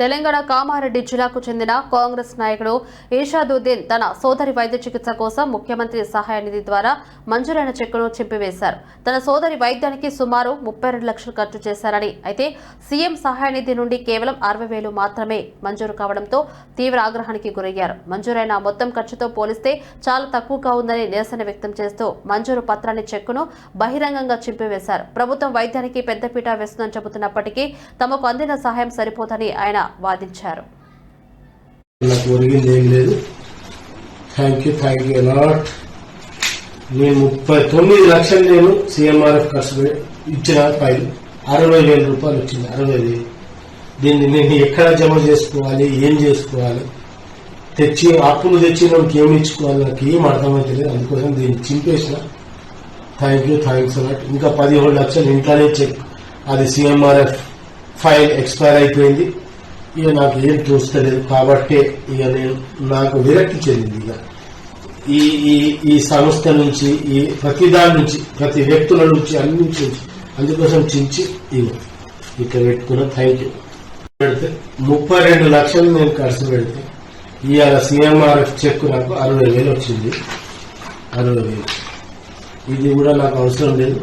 తెలంగాణ కామారెడ్డి జిల్లాకు చెందిన కాంగ్రెస్ నాయకుడు ఇషాదుద్దీన్ తన సోదరి వైద్య చికిత్స కోసం ముఖ్యమంత్రి సహాయ నిధి ద్వారా మంజూరైన చెక్కును చింపివేశారు. తన సోదరి వైద్యానికి సుమారు ముప్పై రెండు లక్షలు ఖర్చు చేశారని అయితే సీఎం సహాయ నిధి నుండి కేవలం అరవై వేలు మాత్రమే మంజూరు కావడంతో తీవ్ర ఆగ్రహానికి గురయ్యారు. మంజూరైన మొత్తం ఖర్చుతో పోలిస్తే చాలా తక్కువగా ఉందని నిరసన వ్యక్తం చేస్తూ మంజూరు పత్రాన్ని చెక్కును బహిరంగంగా చింపివేశారు. ప్రభుత్వం వైద్యానికి పెద్దపీట వేస్తుందని చెబుతున్నప్పటికీ తమకు అందిన సహాయం సరిపోదని ఆయన వాదించారు. నాకు ఒరిగింది ఏం లేదు. Thank you thank you a lot నేను ముప్పై తొమ్మిది లక్షలు నేను సిఎంఆర్ఎఫ్ ఖర్చు ఇచ్చిన ఫైల్. అరవై వేల రూపాయలు వచ్చింది అరవై వేలు. దీన్ని నేను ఎక్కడ జమ చేసుకోవాలి ఏం చేసుకోవాలి? తెచ్చి అప్పులు తెచ్చి నాకు ఏమి ఇచ్చుకోవాలి? నాకు ఏం అర్థమైతలేదు. అందుకోసం దీన్ని చింపేసిన. Thank you thanks a lot ఇంకా పదిహేడు లక్షలు ఇంట్లోనే చెక్. అది సిఎంఆర్ఎఫ్ ఫైల్ ఎక్స్పైర్ అయిపోయింది. ఇక నాకు ఏం చూస్తలేదు. కాబట్టి ఇక నేను నాకు విరక్తి చెందింది ఇక. ఈ ఈ ఈ సంస్థ నుంచి ఈ ప్రతి దాని నుంచి ప్రతి వ్యక్తుల నుంచి అన్ని నుంచి అందుకోసం చించి ఇగో ఇక్కడ పెట్టుకున్న థ్యాంక్ యూ పెడితే ముప్పై రెండు లక్షలు నేను ఖర్చు పెడితే ఇవాళ సిఎంఆర్ఎఫ్ చెక్ నాకు అరవై వేలు వచ్చింది. అరవై వేలు. ఇది కూడా నాకు అవసరం లేదు.